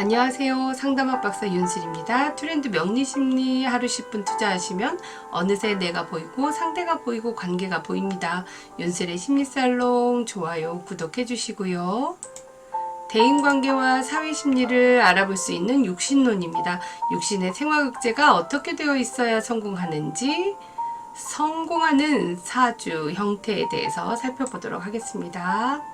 안녕하세요. 상담학 박사 윤슬입니다. 트렌드 명리심리 하루 10분 투자하시면 어느새 내가 보이고 상대가 보이고 관계가 보입니다. 윤슬의 심리살롱 좋아요, 구독해 주시고요. 대인관계와 사회심리를 알아볼 수 있는 육신론입니다. 육신의 생활극제가 어떻게 되어 있어야 성공하는지 성공하는 사주 형태에 대해서 살펴보도록 하겠습니다.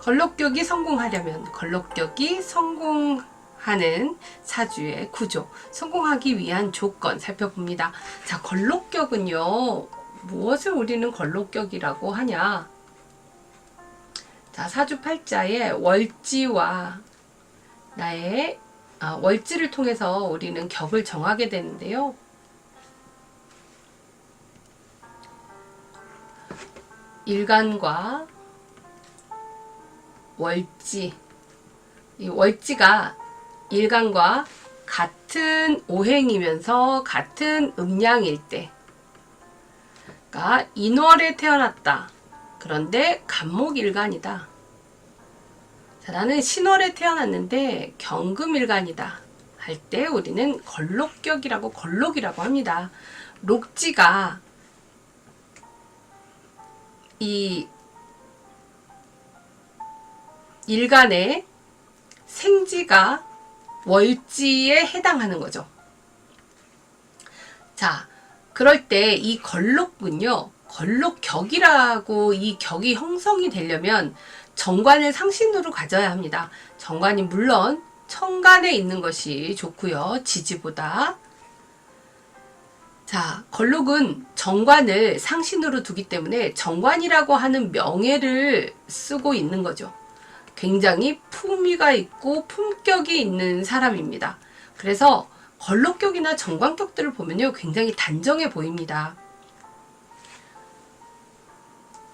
걸록격이 성공하려면 걸록격이 성공하는 사주의 구조, 성공하기 위한 조건 살펴봅니다. 자, 걸록격은요, 무엇을 우리는 걸록격이라고 하냐? 자, 사주 팔자에 월지와 나의 아, 월지를 통해서 우리는 격을 정하게 되는데요. 일간과 월지. 이 월지가 일간과 같은 오행이면서 같은 음양일 때. 그러니까 인월에 태어났다. 그런데 간목일간이다. 자, 나는 신월에 태어났는데 경금일간이다. 할 때 우리는 걸록격이라고 걸록이라고 합니다. 록지가 이 일간의 생지가 월지에 해당하는 거죠. 자, 그럴 때 이 걸록은요, 걸록격이라고 이 격이 형성이 되려면 정관을 상신으로 가져야 합니다. 정관이 물론 천간에 있는 것이 좋고요. 지지보다. 자, 걸록은 정관을 상신으로 두기 때문에 정관이라고 하는 명예를 쓰고 있는 거죠. 굉장히 품위가 있고 품격이 있는 사람입니다. 그래서 걸록격이나 정관격들을 보면요. 굉장히 단정해 보입니다.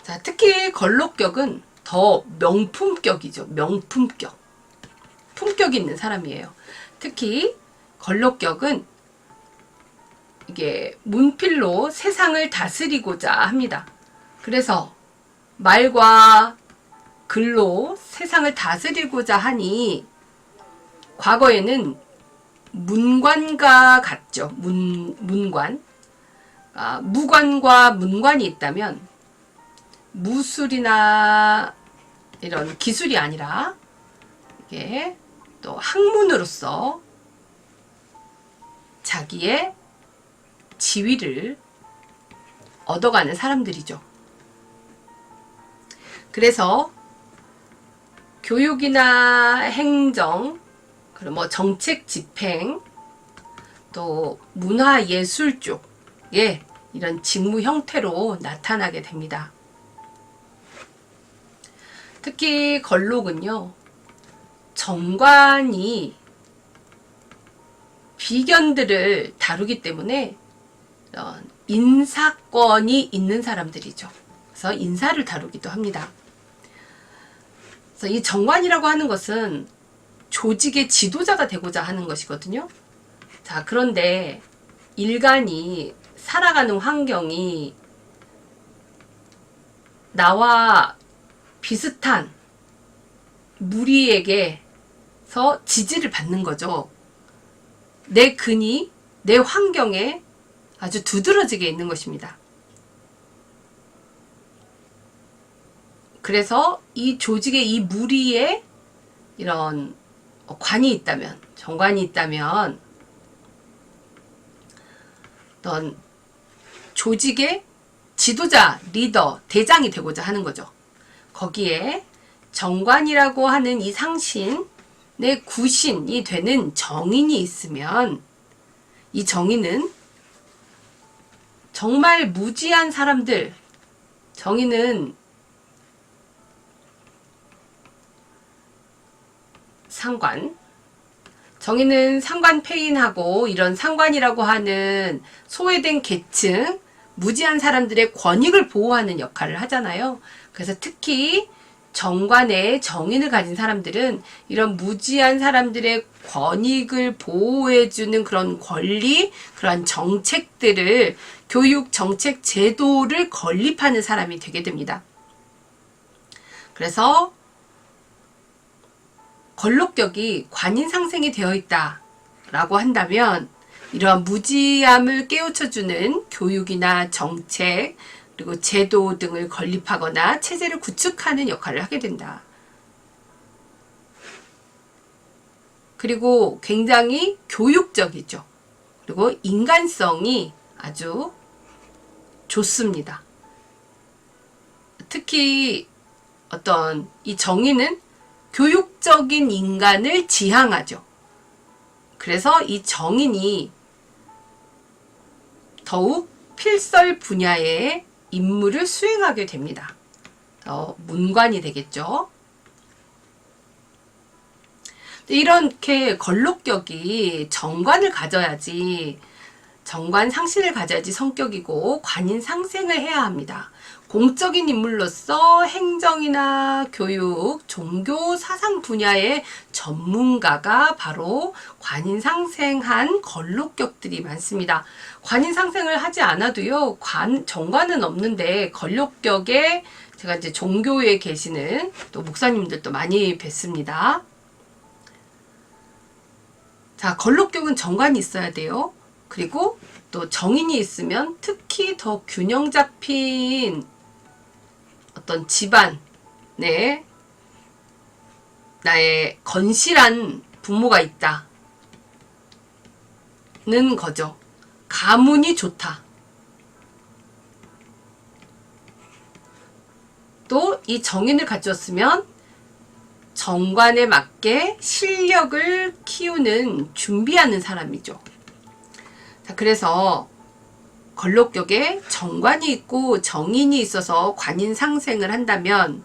자, 특히 걸록격은 더 명품격이죠. 명품격. 품격 있는 사람이에요. 특히 걸록격은 이게 문필로 세상을 다스리고자 합니다. 그래서 말과 글로 세상을 다스리고자 하니 과거에는 문관과 같죠. 문, 문관. 아, 무관과 문관이 있다면 무술이나 이런 기술이 아니라 이게 또 학문으로서 자기의 지위를 얻어가는 사람들이죠. 그래서 교육이나 행정, 그리고 뭐 정책 집행, 또 문화 예술 쪽에 이런 직무 형태로 나타나게 됩니다. 특히 걸록은요, 정관이 비견들을 다루기 때문에 어, 인사권이 있는 사람들이죠. 그래서 인사를 다루기도 합니다. 그래서 이 정관이라고 하는 것은 조직의 지도자가 되고자 하는 것이거든요. 자, 그런데 일간이 살아가는 환경이 나와 비슷한 무리에게서 지지를 받는 거죠. 내 근이 내 환경에 아주 두드러지게 있는 것입니다. 그래서 이 조직의 이 무리에 이런 관이 있다면, 정관이 있다면, 어떤 조직의 지도자, 리더, 대장이 되고자 하는 거죠. 거기에 정관이라고 하는 이 상신의 구신이 되는 정인이 있으면 이 정인은 정말 무지한 사람들, 정인은 상관, 정의는 상관 폐인하고 이런 상관이라고 하는 소외된 계층, 무지한 사람들의 권익을 보호하는 역할을 하잖아요. 그래서 특히 정관에 정인을 가진 사람들은 이런 무지한 사람들의 권익을 보호해주는 그런 권리, 그런 정책들을 교육 정책 제도를 건립하는 사람이 되게 됩니다. 그래서 걸록격이 관인 상생이 되어 있다 라고 한다면 이러한 무지함을 깨우쳐주는 교육이나 정책 그리고 제도 등을 건립하거나 체제를 구축하는 역할을 하게 된다. 그리고 굉장히 교육적이죠. 그리고 인간성이 아주 좋습니다. 특히 어떤 이 정의는 교육적인 인간을 지향하죠. 그래서 이 정인이 더욱 필설 분야의 임무를 수행하게 됩니다. 어, 문관이 되겠죠. 이렇게 걸록격이 정관을 가져야지 정관 상신을 가져야지 성격이고 관인 상생을 해야 합니다. 공적인 인물로서 행정이나 교육, 종교, 사상 분야의 전문가가 바로 관인 상생한 걸록격들이 많습니다. 관인 상생을 하지 않아도요, 관, 정관은 없는데 걸록격에 제가 이제 종교에 계시는 또 목사님들도 많이 뵀습니다. 자, 걸록격은 정관이 있어야 돼요. 그리고 또 정인이 있으면 특히 더 균형 잡힌 어떤 집안, 네, 나의 건실한 부모가 있다. 는 거죠. 가문이 좋다. 또 이 정인을 갖췄으면 정관에 맞게 실력을 키우는 준비하는 사람이죠. 자, 그래서 걸록격에 정관이 있고 정인이 있어서 관인 상생을 한다면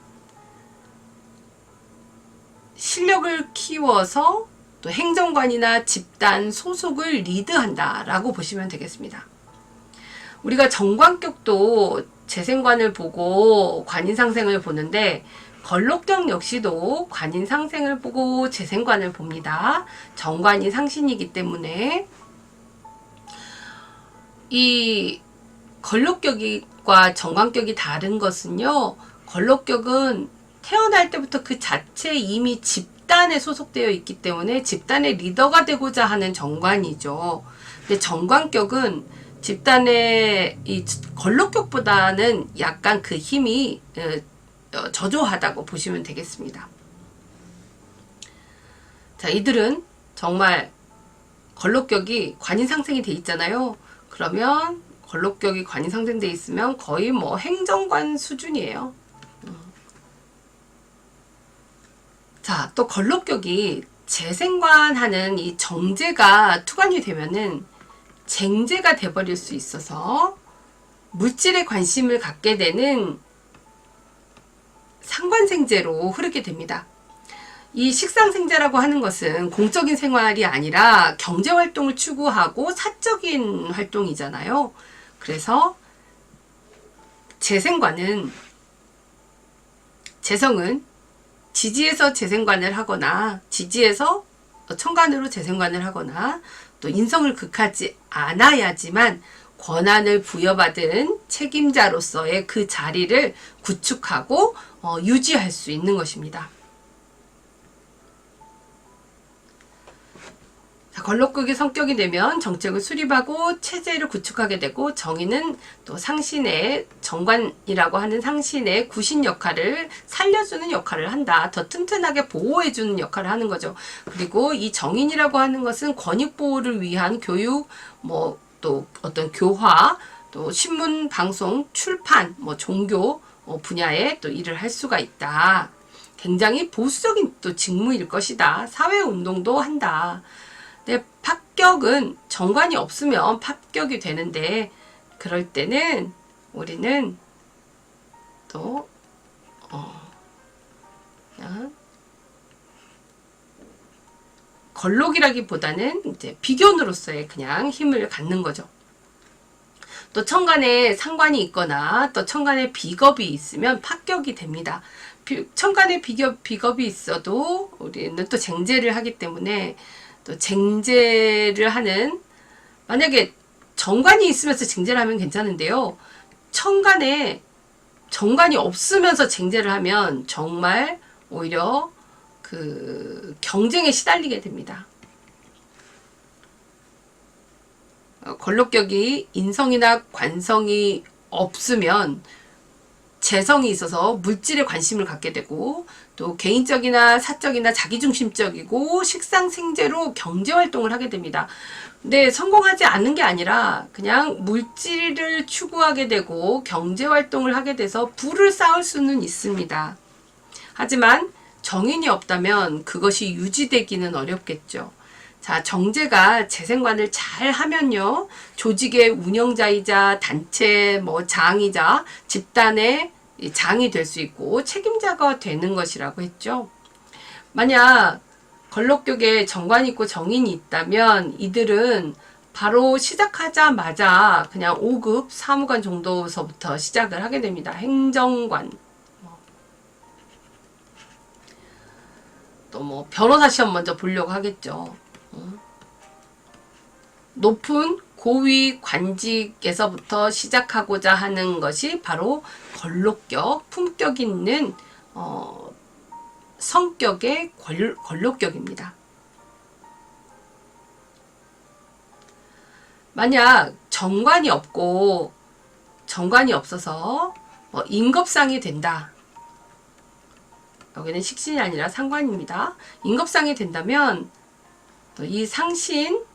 실력을 키워서 또 행정관이나 집단 소속을 리드한다라고 보시면 되겠습니다. 우리가 정관격도 재생관을 보고 관인 상생을 보는데 걸록격 역시도 관인 상생을 보고 재생관을 봅니다. 정관이 상신이기 때문에 이 걸록격과 정관격이 다른 것은요. 걸록격은 태어날 때부터 그 자체 이미 집단에 소속되어 있기 때문에 집단의 리더가 되고자 하는 정관이죠. 근데 정관격은 집단의 이 걸록격보다는 약간 그 힘이 어, 저조하다고 보시면 되겠습니다. 자, 이들은 정말 걸록격이 관인 상생이 돼 있잖아요. 그러면 걸록격이 관이 상생돼 있으면 거의 뭐 행정관 수준이에요. 음. 자, 또 걸록격이 재생관 하는 이 정제가 투관이 되면은 쟁제가 돼버릴 수 있어서 물질에 관심을 갖게 되는 상관생제로 흐르게 됩니다. 이 식상생자라고 하는 것은 공적인 생활이 아니라 경제활동을 추구하고 사적인 활동이잖아요. 그래서 재생관은 재성은 지지에서 재생관을 하거나 지지에서 천간으로 재생관을 하거나 또 인성을 극하지 않아야지만 권한을 부여받은 책임자로서의 그 자리를 구축하고 어, 유지할 수 있는 것입니다. 걸록극의 성격이 되면 정책을 수립하고 체제를 구축하게 되고 정의는 또 상신의 정관이라고 하는 상신의 구신 역할을 살려주는 역할을 한다. 더 튼튼하게 보호해주는 역할을 하는 거죠. 그리고 이 정인이라고 하는 것은 권익 보호를 위한 교육, 뭐 또 어떤 교화, 또 신문, 방송, 출판, 뭐 종교 어, 분야에 또 일을 할 수가 있다. 굉장히 보수적인 또 직무일 것이다. 사회 운동도 한다. 근데 합격은 정관이 없으면 합격이 되는데 그럴 때는 우리는 또 어, 걸록이라기보다는 이제 비견으로서의 그냥 힘을 갖는 거죠. 또 천간에 상관이 있거나 또 천간에 비겁이 있으면 합격이 됩니다. 천간에 비겁, 비겁이 있어도 우리는 또 쟁제를 하기 때문에 또 쟁제를 하는 만약에 정관이 있으면서 쟁제를 하면 괜찮은데요. 천간에 정관이 없으면서 쟁제를 하면 정말 오히려 그 경쟁에 시달리게 됩니다. 어, 걸록격이 인성이나 관성이 없으면 재성이 있어서 물질에 관심을 갖게 되고 또 개인적이나 사적이나 자기중심적이고 식상 생재로 경제 활동을 하게 됩니다. 근데 성공하지 않는 게 아니라 그냥 물질을 추구하게 되고 경제 활동을 하게 돼서 부를 쌓을 수는 있습니다. 하지만 정인이 없다면 그것이 유지되기는 어렵겠죠. 자, 정제가 재생관을 잘 하면요. 조직의 운영자이자 단체 뭐 장이자 집단의 이 장이 될 수 있고 책임자가 되는 것이라고 했죠. 만약 걸록격에 정관이 있고 정인이 있다면 이들은 바로 시작하자마자 그냥 5급 사무관 정도서부터 시작을 하게 됩니다. 행정관. 또 뭐 변호사 시험 먼저 보려고 하겠죠. 어. 높은 고위 관직에서부터 시작하고자 하는 것이 바로 걸록격, 품격 있는 어, 성격의 걸, 걸록격입니다. 만약 정관이 없고 정관이 없어서 뭐 임급상이 된다. 여기는 식신이 아니라 상관입니다. 임급상이 된다면 또이 상신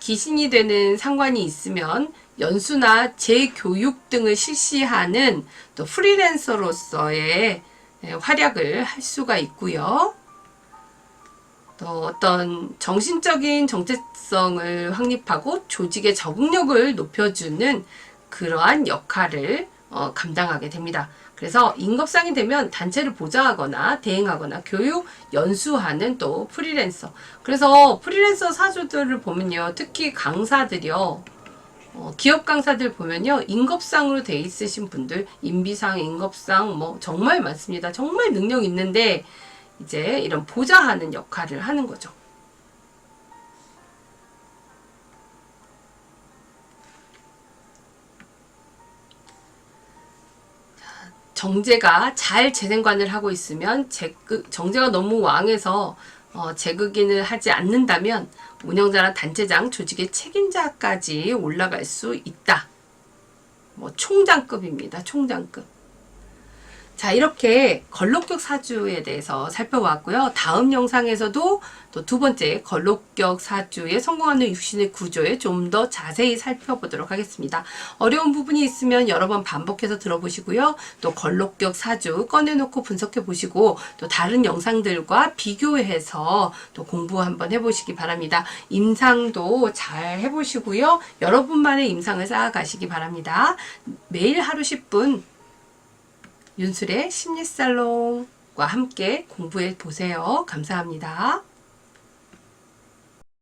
기신이 되는 상관이 있으면 연수나 재교육 등을 실시하는 또 프리랜서로서의 예, 활약을 할 수가 있고요. 또 어떤 정신적인 정체성을 확립하고 조직의 적응력을 높여주는 그러한 역할을 어, 감당하게 됩니다. 그래서 임급상이 되면 단체를 보좌하거나 대행하거나 교육 연수하는 또 프리랜서. 그래서 프리랜서 사주들을 보면요. 특히 강사들이요. 어, 기업 강사들 보면요. 임급상으로 돼 있으신 분들, 임비상, 임급상 뭐 정말 많습니다. 정말 능력 있는데 이제 이런 보좌하는 역할을 하는 거죠. 정제가 잘 재생관을 하고 있으면 제극, 정제가 너무 왕해서 어, 재극인을 하지 않는다면 운영자나 단체장, 조직의 책임자까지 올라갈 수 있다. 뭐 총장급입니다. 총장급. 자, 이렇게 걸록격 사주에 대해서 살펴봤고요. 다음 영상에서도 또 두 번째 걸록격 사주에 성공하는 육신의 구조에 좀 더 자세히 살펴보도록 하겠습니다. 어려운 부분이 있으면 여러 번 반복해서 들어보시고요. 또 걸록격 사주 꺼내놓고 분석해 보시고 또 다른 영상들과 비교해서 또 공부 한번 해보시기 바랍니다. 임상도 잘 해보시고요. 여러분만의 임상을 쌓아가시기 바랍니다. 매일 하루 10분 윤술의 심리살롱과 함께 공부해 보세요. 감사합니다.